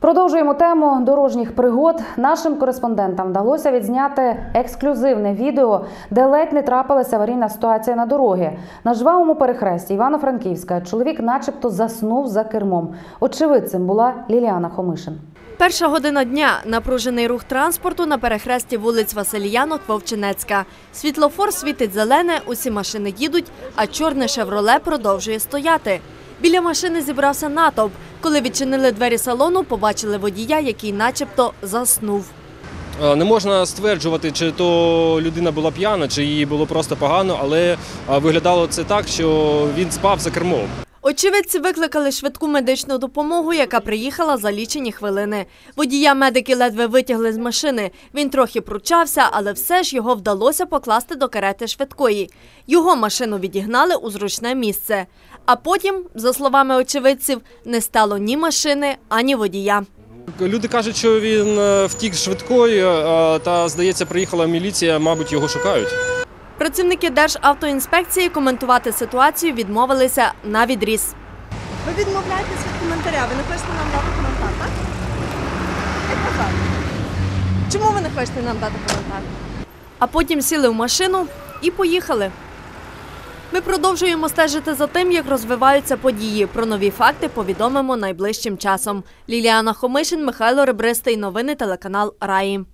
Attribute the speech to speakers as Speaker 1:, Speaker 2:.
Speaker 1: Продовжуємо тему дорожніх пригод. Нашим кореспондентам вдалося відзняти ексклюзивне відео, де ледь не трапилася аварійна ситуація на дорогі. На жвавому перехресті Івано-Франківська чоловік, начебто, заснув за кермом. Очевидцем була Ліліана Хомишин.
Speaker 2: Перша година дня. Напружений рух транспорту на перехресті вулиць Васильянок Вовчинецька. Світлофор світить зелене, усі машини їдуть, а чорне «Шевроле» продовжує стояти. Біля машини зібрався натовп. Коли відчинили двері салону, побачили водія, який начебто заснув.
Speaker 3: Е, Не можна стверджувати, чи то людина була п'яна, чи їй було просто погано, але е, виглядало це так, що він спав за кермом.
Speaker 2: Очевидці викликали швидку медичну допомогу, яка приїхала за лічені хвилини. Водія медики ледве витягли з машини. Він трохи пручався, але все ж його вдалося покласти до карети швидкої. Його машину відігнали у зручне місце. А потім, за словами очевидців, не стало ні машини, ані водія.
Speaker 3: Люди кажуть, що він е, втік швидкою, е, та, здається, приїхала міліція, мабуть, його шукають.
Speaker 2: Працівники Державтоінспекції коментувати ситуацію відмовилися на відріз.
Speaker 4: Ви відмовляєтесь від коментаря, ви не хочете нам дати коментар, так? Як казати? Чому ви не хочете нам дати коментар?
Speaker 2: а потім сіли в машину і поїхали. Ми продовжуємо стежити за тим, як розвиваються події. Про нові факти повідомимо найближчим часом. Ліліана Хомишин, Михайло Ребристий. Новини телеканал Раї.